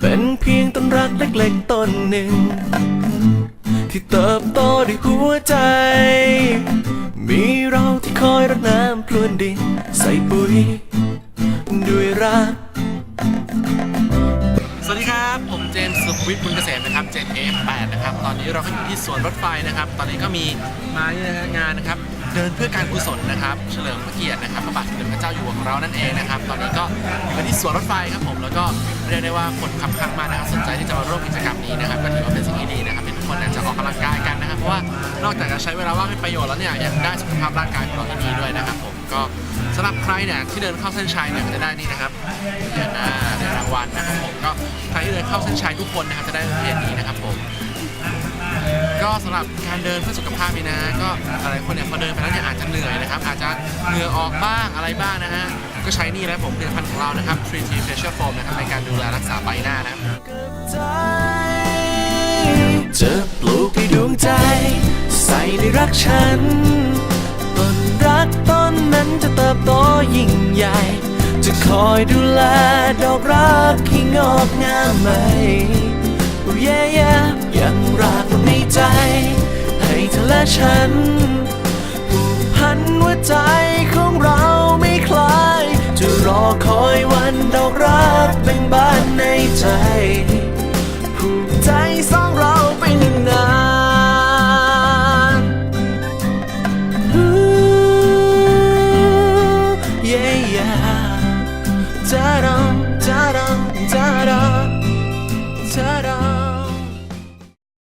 เป็นเพียงต้นรักเล็กๆต้นหนึ่ง ที่เติบโตด้วยหัวใจ มีเราที่คอยรดน้ำพรวนดินใส่ปุ๋ยด้วยรัก วัสดีครับ ผมเจมส์สุขวิทย์บุญเกษมนะครับเจน F8 นะครับ ตอนนี้เราก็อยู่ที่สวนรถไฟนะครับ ตอนนี้ก็มีมานี่นะฮะงานนะครับ เดินเพื่อการกุศลนะครับ เฉลิมพระเกียรตินะครับพระบาทสมเด็จพระเจ้าอยู่หัวของเรานั่นเองนะครับ ตอนนี้ก็อยู่กันที่สวนรถไฟครับผม แล้วก็เรียกได้ว่าคนขับข้างมากนะครับ สนใจที่จะมาร่วมกิจกรรมนี้นะครับ ก็ถือว่าเป็นสิ่งที่ดีนะครับที่ทุกคนเนี่ยจะออกกำลังกายกันนะครับ เพราะว่านอกจากจะใช้เวลาว่างให้ประโยชน์แล้วเนี่ย ยังได้สุขภาพร่างกายของเราที่ดีด้วยนะครับผมก็สำหรับใครเนี่ยที่เดินเข้าเส้นชัยเนี่ยก็จะได้นี่นะครับเหรียญหน้าเหรียญรางวัลนะครับผม ที่เดินเข้าเส้นชัยทุกคนนะครับจะได้เหรียญนี้นะครับผมก็สำหรับการเดินเพื่อสุขภาพนี่นะ ก็หลายคนเนี่ยพอเดินไปแล้วเนี่ยอาจจะเหนื่อยนะครับ อาจจะเหงื่อออกบ้างอะไรบ้างนะฮะก็ใช้นี่แล้วผมผลิตภัณฑ์ของเรานะครับ 3T Facial Foam นะครับในการดูแลรักษาใบหน้านะครับจจะปลูกในดวงใจ ใส่ในรักฉันต้นรักต้นนั้นจะเติบโตยิ่งใหญ่ จะคอยดูแลดอกรักที่งอกงามไหมโอ้ยแย่ยังรักในใจ ให้เธอและฉันผูกพันหัวใจของเราไม่คลาย จะรอคอยวันดอกรักเป็นบ้านในใจ